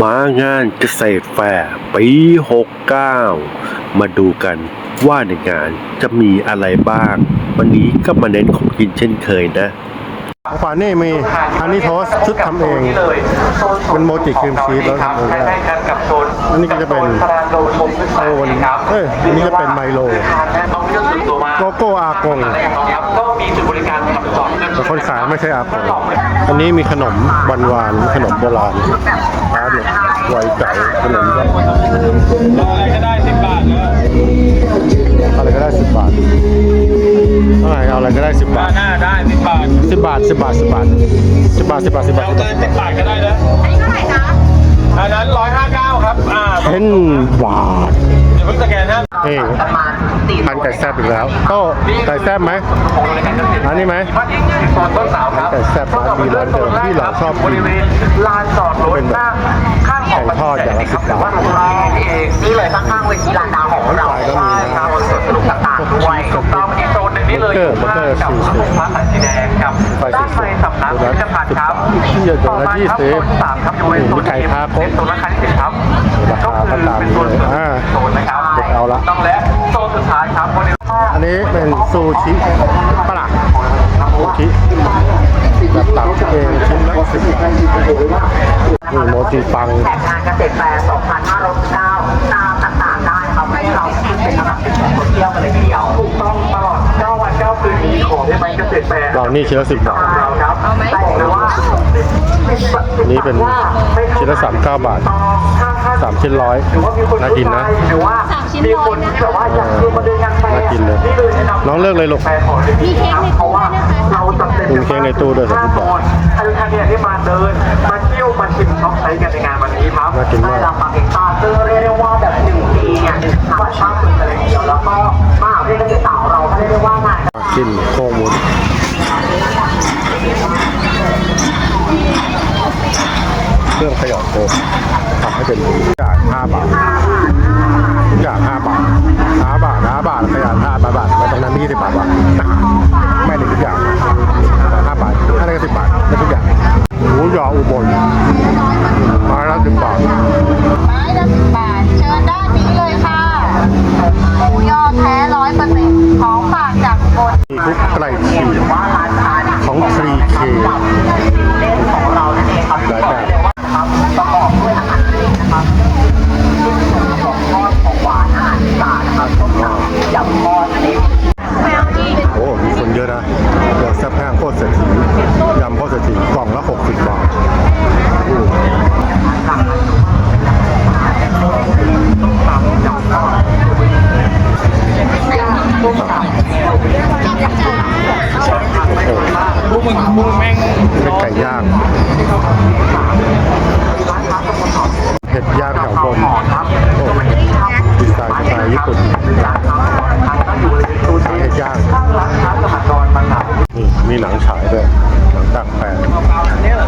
มางานเกษตรแฟร์ปี 69 มาดูกันว่าในงานจะมีอะไรบ้าง วันนี้ก็มาเน้นของกินเช่นเคยนะของขวานนี่มีอันนี้โทสต์ชุดทำเองเป็นโมจิครีมชีสแล้วทำเองได้ใกล้ๆกันกับโซนอันนี้ก็จะเป็นโซตารางโดมชมขึ้นมาโอนครับเอ้ยอันนี้จะเป็นไมโล ทานได้ต้องเลือกส่วนตัวมาโกโก้อากงครับก็มีจุดบริการขับจอดเงินแต่คนขายไม่ใช่อากงอันนี้มีขนมหวานหวานๆขนมโบราณร้านเนี่ยไวเก๋าขนมอะไรก็ได้สิบบาทอะไรก็ได้สิบบาทเท่าไหร่เอาอะไรก็ได้สิบบาทหน้าได้สิบบาทสิบบาทสิบบาทสิบบาทสิบบาทสิบบาทสิบบาทเอาเลยสิบบาทก็ได้นะอันนี้เท่าไหร่คะ อันนั้นร้อยห้าเก้าครับ อ่าเช่นบาทเดี๋ยวเพิ่งสแกนนะเอ้พันไก่แซ่บอีกแล้วโต้ไก่แซ่บไหมอันนี้ไหมวัดยิ่งโซนต้นสาวครับไก่แซ่บร้านดีร้านเดิมที่เราชอบกินบริเวณลานจอดรถหน้าข้างของไก่ทอดอย่างละ10บาทว่าโรงแรมนี่เองนี่เลยข้างๆเวทีลานดาวของเราก็มีใช่ครับสวนสนุกต่างๆด้วยถูกต้องอีกโซ นหนึ่งนี่เลยอยู่มากกับพระพงษ์พระสายสีแดงกับด้านในสำนักพิพิธภัณฑ์ครับที่จะต่อมาครับโซนที่สามครับอยู่ในโซนมีไก่ทาโกเป็นโซนราคาที่สิบครับราคาก็ตามนี้ก็คือเป็นโซนอ่าโซนนะครับเด็กเอาละต้องและโซนสุดท้ายครับบริเวณอันนี้เป็นซูชิปลาซูชิแบบตักเองชิ้นละสิบนี่โมจิปังแข่งงานเกษตรแฟร์2569ตามต่างๆได้ครับให้เราเป็นอันดับหนึ่งของโซเชียลกันเลยทีเดียว 9คืนนี้ของที่มันเกษตรแฟร์เรานี่ชิ้นละสิบบาทของเราครับบอกเลยว่าอันนี้เป็นชิ้นละสามเก้าบาทสามชิ้นร้อยหรือว่ามีคนน่ากินนะหรือว่ามีคนที่แบบว่าอยากดูมาเดินงานแฟร์น่ากินเลยนี่เลยแนะนำน้องเลือกเลยลูกแฟร์ของที่นี่ครับเพราะว่าเราจัดเต็มมีเค้กในตู้ด้วยครับห้าโซนให้ทุกท่านเนี่ยได้มาเดินมาเที่ยวมาชิมช็อปใช้กันในงานวันนี้ครับน่ากินมากเราปักเอกตาซึ่งเรียกได้ว่าแบบหนึ่งปีเนี่ยสามารถสร้างสุดกันเลยทีเดียวแล้วก็มหาวิทยาลัยเกษตรศาสตร์เราก็เรียกได้ว่างาน กินโค้งวุ้นเครื่องขยอโค้งทำให้เป็นทุกอย่างห้าบาททุกอย่างห้าบาทห้าบาทห้าบาทขยันห้าบาทบาทแล้วตรงนั้นมีสิบบาทไม่ได้ทุกอย่างห้าบาทถ้าได้ก็สิบบาทได้ทุกอย่างหมูยออุบลไม้ละสิบบาทไม้ละสิบบาทเชิญด้านนี้เลยค่ะ ทุกไตรขีดของ 3K ของเรานั่นเองครับหลายแบบครับ เห็ดย่างแถวบนโอ้ดีไซน์สไตล์ญี่ปุ่นขายเห็ดย่างมีหนังฉายด้วยหนังต่างแปลง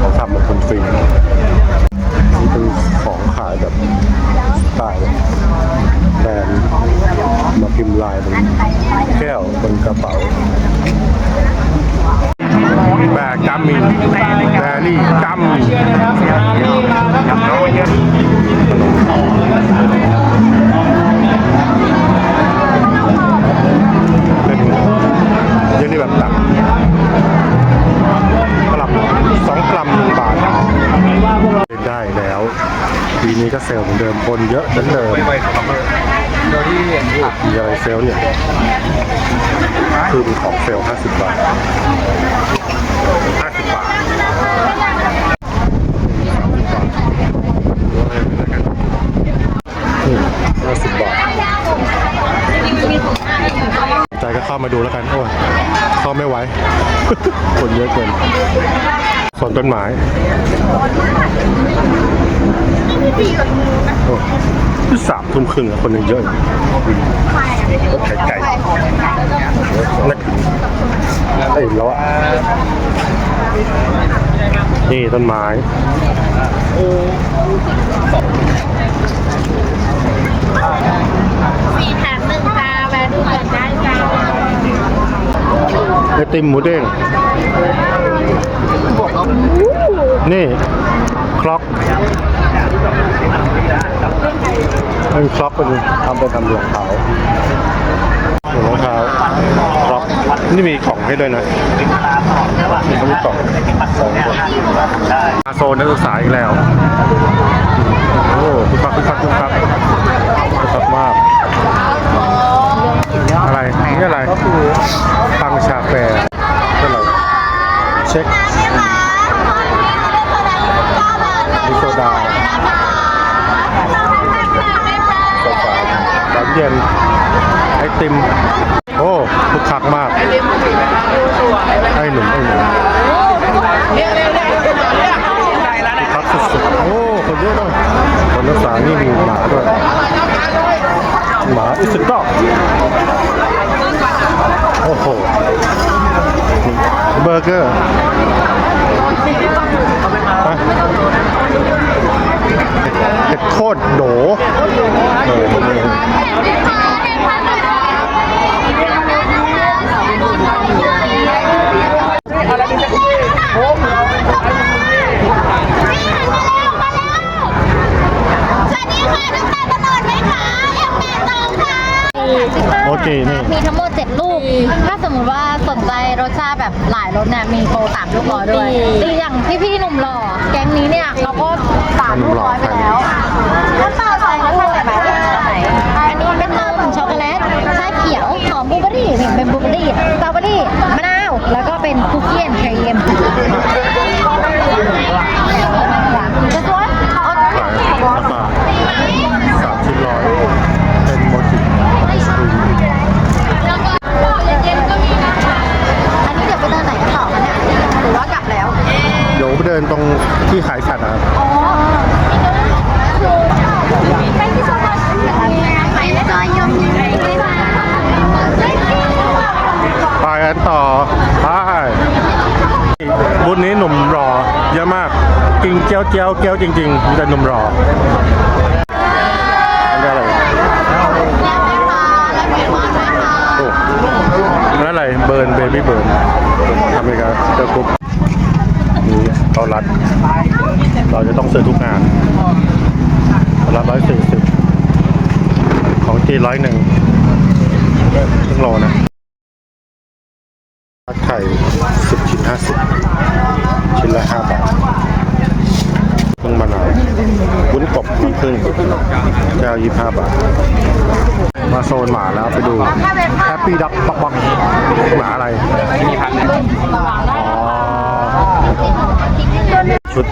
เขาทำมาเป็นฟิล์มนี่เป็นของขายแบบสไตล์แบบแบรนด์มาพิมพ์ลายบนแก้วบนกระเป๋า แบกกัมมินแบรี่กัมเป็นเยลลี่แบบตักกลับสองกรัมหนึ่งบาทได้แล้วปีนี้ก็เซลล์เหมือนเดิมคนเยอะเหมือนเดิมมีอะไรเซลล์เนี่ยคือมีของเซลล์50บาท 50 บาทห้าสิบบาทใจก็เข้ามาดูแล้วกัน โอ้ยเข้าไม่ไหว คนเยอะเกินสว นต้นไม้โอ้ยสามทุ่มครึ่งอะคนยังเยอะอยู่รถไข่ไก่นักไอ้ยแล้วอะนี่ต้นไม้สี่แถมหนึ่งจ้าแวะดูก่อนได้จ้าไอติมหมูเด้ง นี่คล็อกเป็นคล็อกเป็นทำเป็นทำรองเท้าเป็นรองเท้าคล็อกนี่มีของให้ด้วยนะมีเขามีกล่องสองคนมาโซนนักศึกษาอีกแล้วโอ้คึกคักคึกคักคึกคักคึกคักมาก อะไรนี่อะไรตังชาแฟอะไรเช็คมีโซดาโซฟาร้านเย็น ไอ ติม โอ้คึกคักมากไอ้หนุ่มไอ้หนุ่มคึกคักสุดๆโอ้คนเยอะเลยคนรักษานี่มีหมาด้วยหมาอิสก็โอ้โหเบอร์เกอร์เห็ดโคตรโหนเออโอเคนี่ มีทั้งหมด 7 ลูก ถ้าสมมุติว่าสนใจรสชาติแบบหลายร สเนี่ยมีโปรสามลูกร้อยด้วยดีอย่างพี่พี่ๆหนุ่มหล่อแก๊งนี้เนี่ยเขาก็สามลูกร้อยไปแล้วน้ำเปล่าใส่ลูกไหนอันนี้เป็นนมช็อกโกแลต ชาเขียว หอมบลูเบอร์รี่นี่เป็นบลูเบอร์รี่สตรอเบอร์รี่ มะนาว แล้วก็เป็นคุกกี้แอนด์ครีมจะสวยเอา ขายราคาสามชิ้นร้อย เป็นโมจิ อันนี้เดี๋ยวไปเดินไหนกันต่อคะเนี่ย หรือว่ากลับแล้ว เดี๋ยวไปเดินตรงที่ขายสัตว์นะครับ อ๋อ Thank you so much. ไปเลยจอยยมบ๊ายบาย ไปกันต่อไปบูธนี้หนุ่มรอ เยอะมาก กิน เจียวเจียวเกี๊ยวจริงๆมีแต่หนุ่มรออันนี้อะไรโอ้นนั้นอะไรเบิร์นเบบี้เบิร์นอเมริกาเจอกรุ๊ปนี่เรารัด เราจะต้องซื้อทุกงานรัดร้อยสี่สิบของจีร้อยหนึ่งครึ่งโลนะไข่สิบชิ้นห้าสิบชิ้นละห้าบาทเครื่องมะนาววุ้น กบน้ำผึ้งแก้วยี่ห้าบาท มาโซนหมาแล้วไปดูแฮปปี้ด็อกบักบักหมาอะไรอ๋อชุด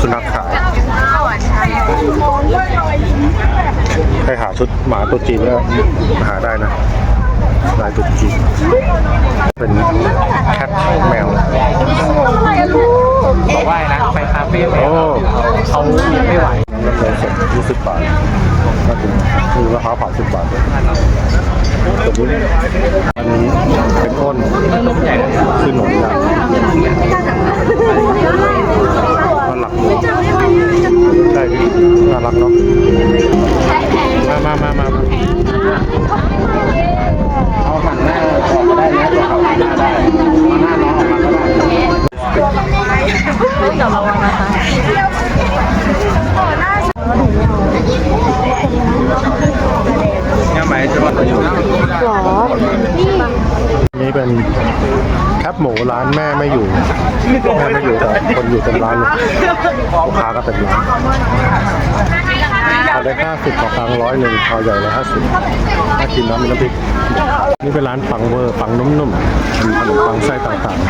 สุนัขขายใครหาชุดหมาตัวจีนก็หาได้นะลายตัวจีนเป็นแคทแมวบอกว่านะ ไปคาเฟ่โอ้เขาไม่ไหว น้ำเลยสดยี่สิบบาทก็ถึงคือราวเผาสิบบาทเลยสมมติอันนี้เป็นอ้นคือหนอนยางน่ารักใช่น่ารักเนาะมามามามาเอาหันหน้าออกก็ได้นะตัวเขาหน้าได้เอาหน้าน้องออกมาก็ได้ เนี่ยหมายจะว่าอยู่ นี่เป็นแคบหมู ร้านแม่ไม่อยู่แม่ไม่อยู่แต่คนอยู่เต็มร้านเลยลูกค้าก็เต็มร้านเอาได้ห้าสิบต่อครั้งร้อยหนึ่งเอใหญ่ละห้าสิบน่ากินน้ำมีน้ำพริกนี่เป็นร้านปังเวอร์ปังนุ่มๆมีขนมปังไส้ต่างๆ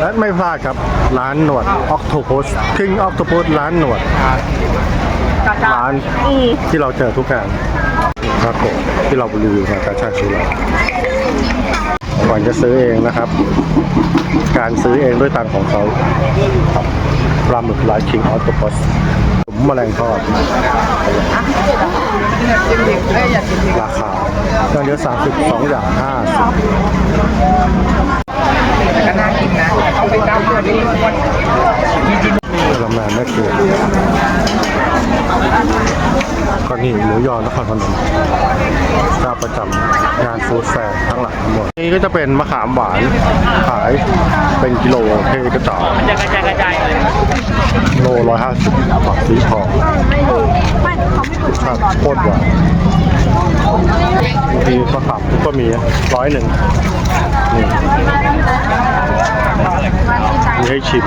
และไม่พลาดครับร้านหนวด Octopus King Octopus ร้านหนวดร้านที่เราเจอทุกงานครับผมที่เรารีวิวมากาชาชูเรา ก่อนจะซื้อเองนะครับ การซื้อเองด้วยตังค์ของเขาครับปลาหมึกลายคิงออตโตปัสผมแมลงทอดราคาอย่างเดียวสามสิบสองอย่างห้าสิบก็น่ากินนะเขาไปจ้าเพื่อนนี่กระแมนแม่เกลือข ก็นี่หมูยอนครพนมเจ้าประจำงานฟู้ดแฟร์ทั้งหลายทั้งหมดนี่ก็จะเป็นมะขามหวานขายเป็นกิโลเทกระจาดมันจะกระจายกระจายโลร้อยห้าสิบผักสีทองรสชาติโคตรหวานบางทีมะขามก็มีร้อยหนึ่งนี่ให้ชิม